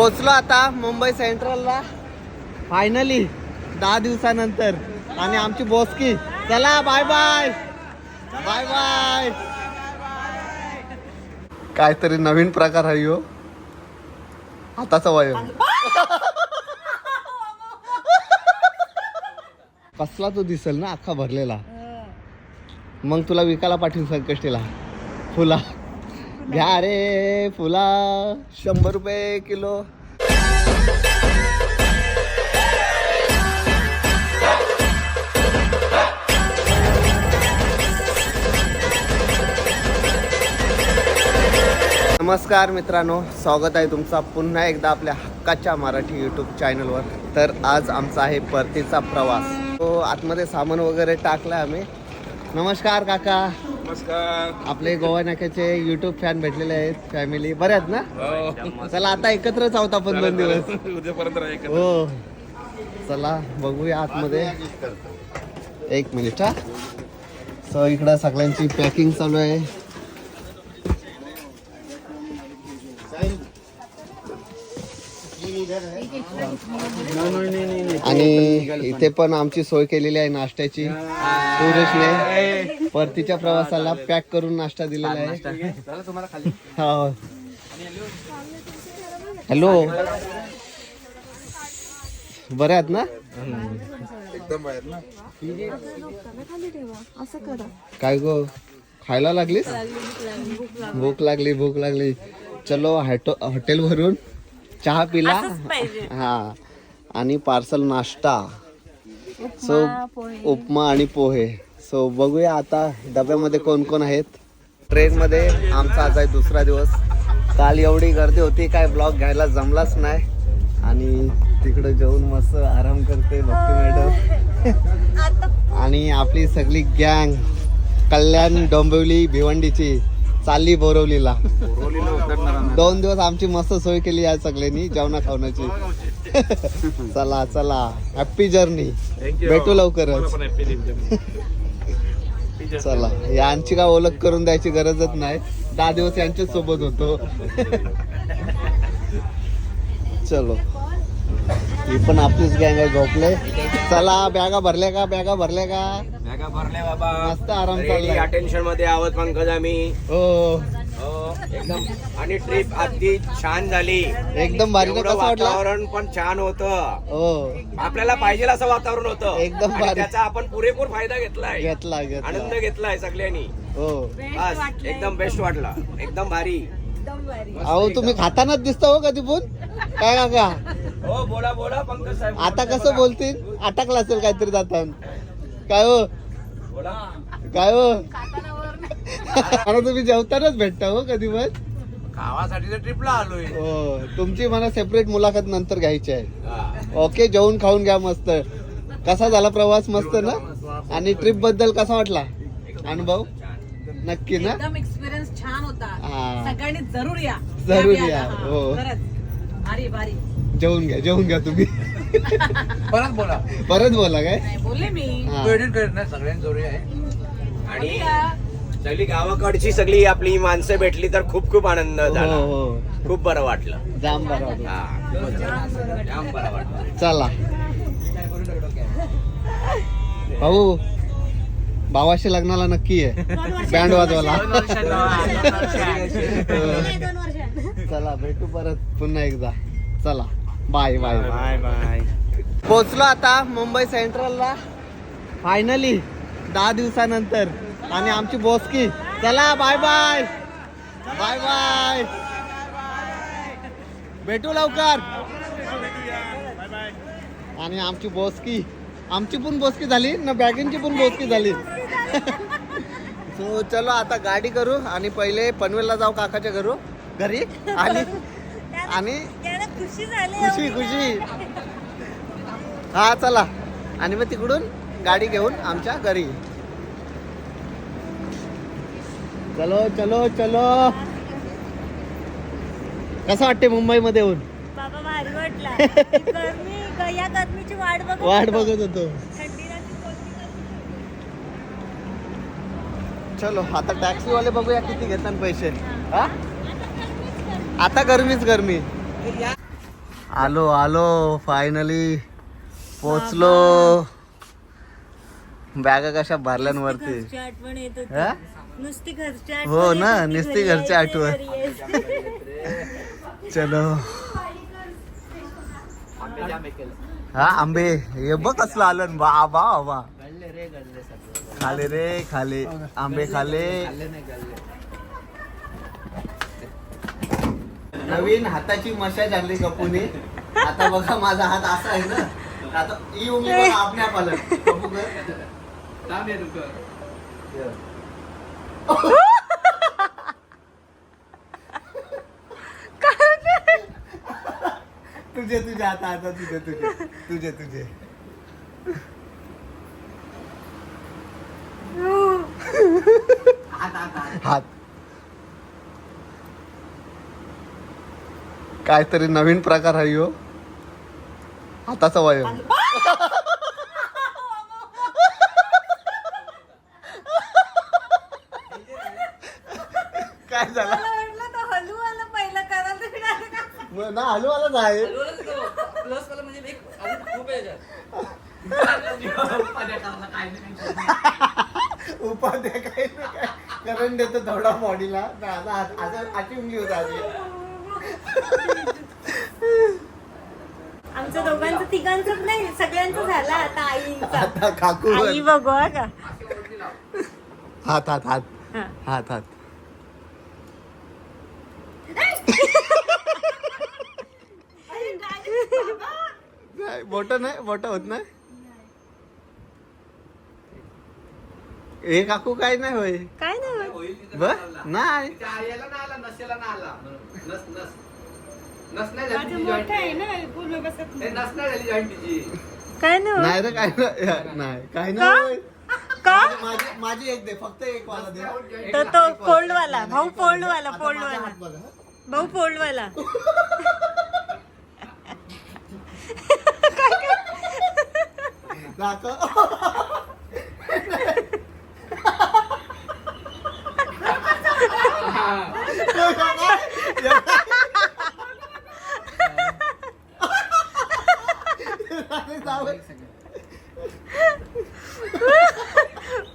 पोचलो आता मुंबई सेंट्रलला. फायनली दहा दिवसानंतर. आणि आमची बोसकी. चला बाय बाय बाय बाय काहीतरी नवीन प्रकार आहे हो. आताचा वय. कसला तो दिसेल ना अख्खा भरलेला. मग तुला विकायला पाठवून संकष्टीला. फुला. घ्या रे फुला. शंभर रुपये किलो. नमस्कार मित्रांनो स्वागत आहे तुमचा पुन्हा एकदा आपल्या हक्काच्या मराठी यूट्यूब चॅनलवर तर आज आमचा आहे परतीचा प्रवास. तो आतमध्ये सामान वगैरे टाकला आम्ही. नमस्कार काका. नमस्कार. आपले गोवा नाक्याचे युट्यूब फॅन भेटलेले आहेत फॅमिली आहेत ना? हो. चला आता एकत्रच आहोत आपण दोन दिवस. उद्यापर्यंत. हो. चला बघूया आतमध्ये. एक मिनिट हा. सो इकडं सगळ्यांची पॅकिंग चालू आहे. आणि इथे पण आमची सोय केलेली आहे नाश्त्याची. सुरेशने परतीच्या प्रवासाला पॅक करून नाश्ता दिलेला आहे. हो. हॅलो. बरे आहेत ना? असं काय गो? खायला लागलीस? भूक लागली भूक लागली. चलो हॅटो हॉटेल वरून चहा पिला. हा. आणि पार्सल नाश्ता. सो उपमा आणि पोहे. सो बघूया आता डब्यामध्ये कोण कोण आहेत. ट्रेनमध्ये आमचा आज आहे दुसरा दिवस. काल एवढी गर्दी होती काय ब्लॉग घ्यायला जमलाच नाही. आणि तिकडे जाऊन मस्त आराम करते भक्ती मॅडम. आणि आपली सगळी गँग कल्याण डोंबिवली भिवंडीची. चालली बोरवलीला. दोन दिवस आमची मस्त सोय केली आहे सगळ्यांनी जेवणा खावण्याची. चला चला. Happy journey. भेटू लवकरच. चला. यांची काय ओळख करून द्यायची गरजच नाही. दहा दिवस यांच्याच सोबत होतो. चलो. ही पण आपलीच गँग आहे झोपले. चला बॅगा भरल्या का? बॅगा भरल्या का? बॅगा भरले बाबा. मस्त आराम रेडी चाललाय. अटेन्शनमध्ये आहोत पंकज आम्ही. हो. हो एकदम. आणि ट्रिप अगदी छान झाली. एकदम भारी ना एवढं कसं वाटलं? वातावरण पण छान होतं. हो. आपल्याला पाहिजे असं वातावरण होतं. एकदम आणि भारी. त्याचा आपण पुरेपूर फायदा घेतलाय. घेतला आनंद घेतला घेतलाय सगळ्यांनी. हो. बस एकदम बेस्ट वाटला. एकदम भारी. अहो तुम्ही खातानाच दिसता हो कधी पण काय काका? हो बोला बोला पंकज साहेब. आता कसं बोलतील? अटकलं असेल काहीतरी जाताना. काय हो? बोला. काय हो? आता तुम्ही जेवतानाच भेटता हो कधी पण? गावासाठी तर ट्रिपला आलोय. हो तुमची मला सेपरेट मुलाखत नंतर घ्यायची आहे. हा. ओके जेवून खाऊन घ्या मस्त. कसा झाला प्रवास मस्त ना? आणि ट्रिपबद्दल कसा वाटला? अनुभव? नक्की ना? एकदम एक्सपिरियन्स छान होता. हा. सगळ्यांनी जरूर या. जरूर या, हा. हो. खरंच. भारी भारी. जेवून घ्या जेवून घ्या तुम्ही. परत बोला. परत बोला काय? नाही बोलले मी. हा. सगळ्यांनी आहे. आणि सगळी गावाकडची सगळी आपली माणसं भेटली तर खूप खूप आनंद हो झाला. हो. खूप बरं वाटलं. जाम बरं वाटलं. हा जाम बरं वाटलं. चला. भाऊ भावाशी लग्नाला नक्की आहे बँड वाजवाला चला भेटू परत पुन्हा एकदा. चला. Bye bye. बाय बाय पोचलो आता मुंबई सेंट्रलला. फायनली दहा दिवसानंतर. आणि आमची बोसकी. चला बाय बाय. Bye bye. भेटू लवकर. आणि आमची बोसकी. आमची पण बोसकी झाली ना बॅगिंगची पण बोसकी झाली. सो चलो आता गाडी करू. आणि पहिले पनवेलला जाऊ काकाच्या घरू घरी. आणि आणि खुशी झाली खुशी खुशी. हा चला. आणि मग तिकडून गाडी घेऊन आमच्या घरी. चलो चलो चलो. कसं वाटते मुंबईमध्ये येऊन? बाबा भारी वाटला. गरमी या गरमीची वाट बघत वाट होतो. बघत होतो. चलो आता टॅक्सीवाले बघूया किती घेतात पैसे. हा. आता गरमीच गरमी. आलो आलो फायनली पोचलो बॅगा कशा भरल्यांवरती घरची आठवण येत होती. हा? नुसती घरची आठवण हो येत ना, होती, नुसती घरी घरची यायची, आठवण. घरी यायची. चलो. हा आंबे. हे बघ कसलं आलं. बा बा बा खाले रे खाले. आंबे खाले. नवीन हाताची मशाज आणली कपूने. आता बघा माझा हात असा आहे ना. आता येऊ मी बघा आपल्या पालन कपू कर. तुझे तुझे आता आता तुझे तुझे. तुझे तुझे हात काहीतरी नवीन प्रकार आहे हो. हाताचा वय. काय झालं? आला नाही? मग ना हलू आलाच आहे प्लस वाला म्हणजे एक अजून खूप आहे याच्यात. उपाध्याय काही नाही. काय करंट देतो थोडा बॉडीला आता आता आठवून घेऊ आधी. आमचं दोघांचं तिघांचं नाही सगळ्यांचं झालं आता आईंचा. आता काकू आई बघू हा का? हात हात हात. हा. हात हात. नाही बोट नाही बोट होत नाही. हे काकू काय नाही होय? काय नाही बर नाही. माझं मोठं आहे ना पूर्ण बसत नाही. काय नाही होत. नाही रे काय नाही नाही काय का? नाही होय. का माझी माझी एक दे फक्त एक वाला दे तो तो फोल्ड वाला भाऊ फोल्ड वाला आता फोल्ड माझा वाला हात बघा. भाऊ फोल्ड वाला दाखव.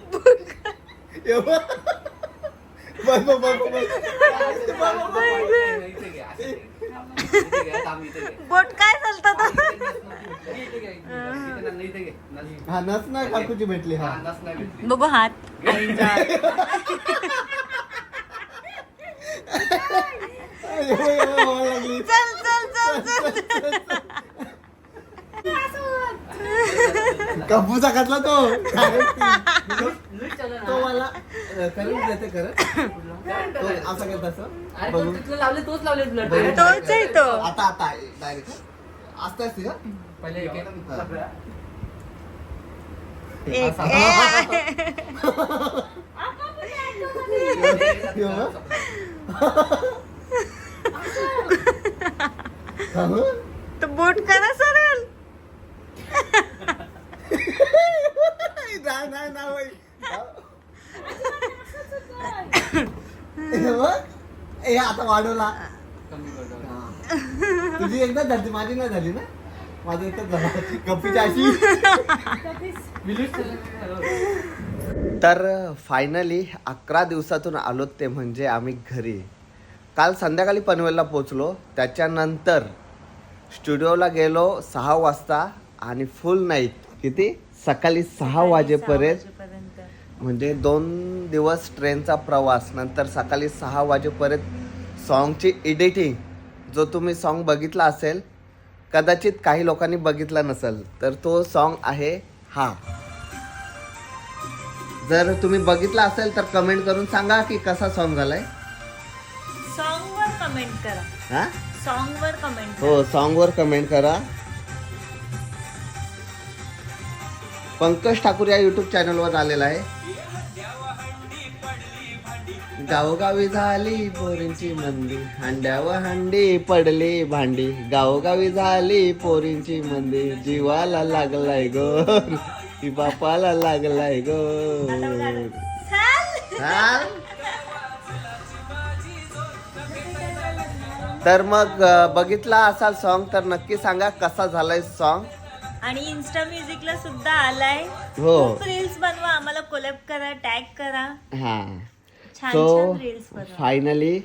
हे बघ. बघ, बघ, बघ, बघ. बोट काय चालतं हा नस नाही काकूची भेटली हा बघू हात आईचा हे बघ, हे बघ, व्हायला लागली. चल चल चल चल. कपूचा घातला तो. तो मला अ, करून देते खरं. तो असं करत असं. तिथलं लावले तोच लावले. तोच आहे तो. आता आता डायरेक्ट. असते असते का पहिले एक एक. हे हो? तो बोट करा सरळ नाही नाही नाही होय. हे बघ. हे आता वाढवला हा. तुझी एकदा झाली माझी नाही झाली ना? माझी एकदाच झाला. गप्पीची अशी. तर फायनली अकरा दिवसातून आलो ते म्हणजे आम्ही घरी. काल संध्याकाळी पनवेलला पोचलो त्याच्यानंतर स्टुडिओला गेलो सहा वाजता आणि फुल नाईट किती? सकाळी सहा वाजेपर्यंत. म्हणजे दोन दिवस ट्रेनचा प्रवास नंतर सकाळी सहा वाजेपर्यंत सॉन्गची एडिटिंग जो तुम्ही सॉन्ग बघितला असेल कदाचित काही लोकांनी बघितला नसेल तर तो सॉन्ग आहे हा. जर तुम्ही बघितला असेल तर कमेंट करून सांगा की कसा सॉन्ग झालाय. सॉन्ग वर कमेंट करा. हा? सॉन्ग वर कमेंट हो सॉन्गवर कमेंट करा. पंकज ठाकूर या युट्यूब चॅनलवर आलेला आहे. गावोगावी झाली पोरींची मंदी. हांड्यावर हंडी पडली भांडी. गावोगावी झाली पोरींची मंदी. जीवाला लागलाय गोर. की बापाला लागलाय गोर. हा तर मग बघितला असाल सॉन्ग तर नक्की सांगा कसा झालाय सॉन्ग आणि इन्स्टा म्युझिकला सुद्धा आलाय. हो. रील्स बनवा. आम्हाला कोलॅब करा टॅग करा. हा. सो फायनली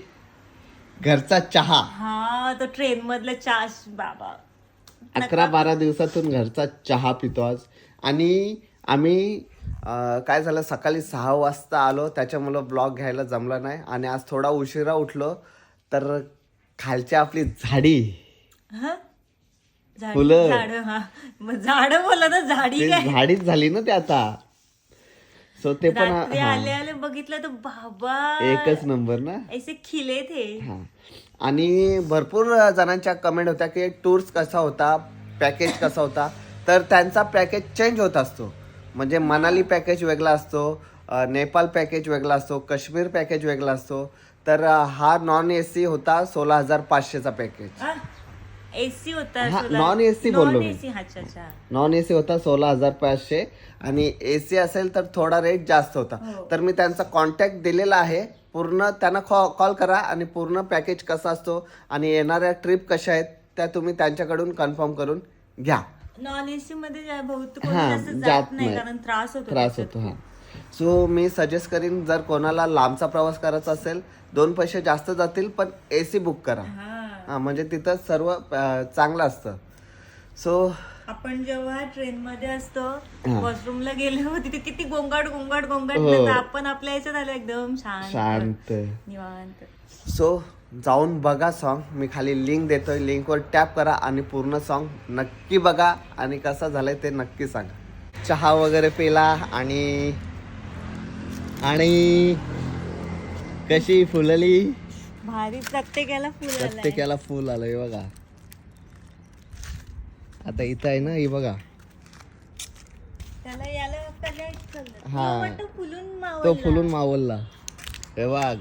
घरचा चहा. हा तो ट्रेन मधलं चाश बाबा. अकरा बारा दिवसातून घरचा चहा पितो आज. आणि आम्ही काय झालं सकाळी सहा वाजता आलो. त्याच्यामुळं ब्लॉग घ्यायला जमला नाही. आणि आज थोडा उशिरा उठलो. तर खालची आपली झाडी. हा? झाड फुलं. झाड हा. बोला ना झाडी झाडीच झाली ना ते आता. सो ते पण रात्री हा, आले आले बघितलं तर बाबा. एकच नंबर ना? ऐसे खिले थे. हा. आणि भरपूर जणांच्या कमेंट होत्या की टूर्स कसा होता पॅकेज कसा होता. तर त्यांचा पॅकेज चेंज होत असतो. म्हणजे मनाली पॅकेज वेगळा असतो अ, नेपाळ पॅकेज वेगळा असतो काश्मीर पॅकेज वेगळा असतो. तर अ, हा नॉन ए सी होता सोळा हजार पाचशेचा पॅकेज एसी होता हा, non-AC बोललो मी. एसी अच्छा अच्छा. नॉन ए सी होता सोळा हजार पाचशे. आणि ए सी असेल तर थोडा रेट जास्त होता. तर मी त्यांचा कॉन्टॅक्ट दिलेला आहे. पूर्ण त्यांना कॉल करा आणि पूर्ण पॅकेज कसा असतो आणि येणाऱ्या ट्रिप कशा आहेत त्या तुम्ही त्यांच्याकडून कन्फर्म करून घ्या. नॉन एसी मध्ये कोणी हा, जास्त जात जात नाही नाही. कारण त्रास होतो त्रास त्याच्यात. होतो हा. सो मी सजेस्ट करीन जर कोणाला लांबचा प्रवास करायचा असेल दोन पैसे जास्त जातील पण ए सी बुक करा. हा. हा म्हणजे तिथं सर्व चांगलं असतं. सो आपण जेव्हा ट्रेन मध्ये असतो. वॉशरूमला गेलो तिथे किती गोंगाट गोंगाट गोंगाट हो. आपण आपल्या याच्यात आलो एकदम शांत. शांत. निवांत. सो जाऊन बघा सॉन्ग मी खाली लिंक देतोय. लिंकवर टॅप करा आणि पूर्ण सॉन्ग नक्की बघा आणि कसा झालाय ते नक्की सांगा. चहा वगैरे पेला आणि आणि कशी फुलली? भारी प्रत्येकाला फुल प्रत्येकाला फुल आलंय बघा. आता इथं आहे ना ही बघा. त्याला याला हा. फुलून तो. फुलून मावलला हे बघ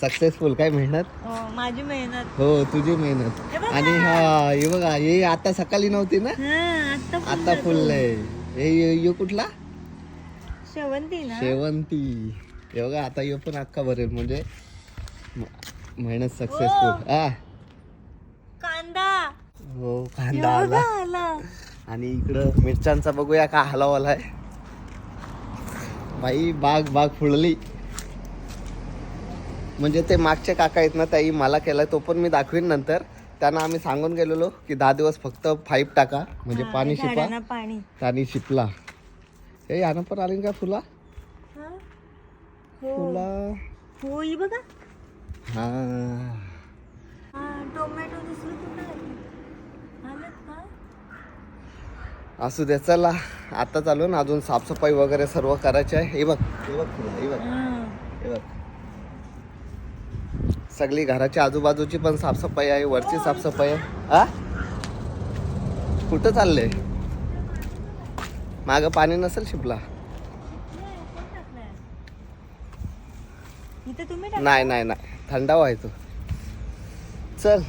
सक्सेसफुल काय मेहनत? हो, माझी मेहनत. हो तुझी मेहनत. आणि हा हे बघा हे आता सकाळी नव्हती ना? हा आता फुल आता फुललंय. हे यो- कुठला? शेवंती ना? शेवंती. हे बघा आता यो पण अख्खा भरेल. म्हणजे मेहनत सक्सेसफुल कांदा. हो कांदा आला. आणि इकडं मिरच्यांचा बघूया का हलावाला आहे बाई बाग बाग फुलली. म्हणजे ते मागचे काका आहेत ना त्याही मला केलाय तो पण मी दाखवीन नंतर. त्यांना आम्ही सांगून गेलेलो की दहा दिवस फक्त पाईप टाका म्हणजे पाणी शिपा. पाणी. शिपला. हे यानं पण आली का फुला? हा? फुला. ही बघा. हा. हा टोमॅटो दिसलं कुठं आलं का? असू दे चला. आता चालू ना अजून साफसफाई वगैरे सर्व करायची आहे. हे बघ हे बघ हे बघ. हा. हे बघ. सगळी घराच्या आजूबाजूची पण साफसफाई आहे वरची साफसफाई आहे. आ? कुठं चाललंय? माग पाणी नसेल शिपला? नाही, नाही नाही. आहे तो. चल.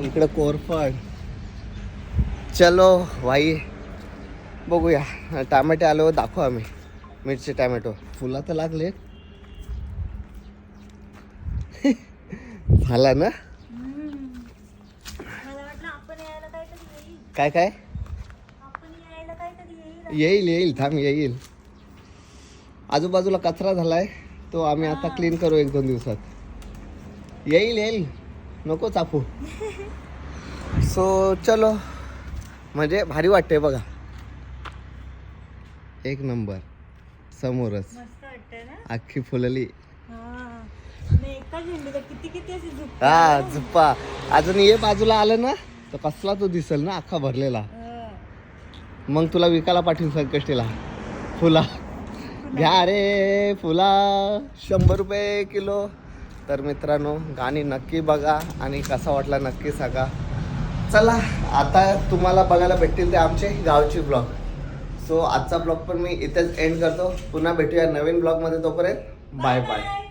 इकडं कोरफड. चलो भाई. बघूया. टॅमॅटो आलो दाखवू आम्ही. मिरची टॅमॅटो. फुला तर लागले झाला ना? काय काय? येईल येईल. थांब येईल. आजूबाजूला कचरा झालाय. तो आम्ही आता क्लीन करू एक दोन दिवसात. येईल येईल. नको चापू. सो चलो. म्हणजे भारी वाटते बघा. एक नंबर. समोरच. अख्खी फुलली. हा. हा झुप्पा अजून ये बाजूला आलं ना तर कसला तो दिसेल ना अख्खा भरलेला. मग तुला विकायला पाठवून संकष्टीला. फुला. घ्या रे फुला. शंभर रुपये किलो. तर मित्रांनो गाणी नक्की बघा आणि कसा वाटला नक्की सांगा. चला आता तुम्हाला बघायला भेटतील ते आमचे गावचे ब्लॉग सो आजचा ब्लॉग पण मी इथेच एंड करतो. पुन्हा भेटूया नवीन ब्लॉगमध्ये तोपर्यंत. Bye bye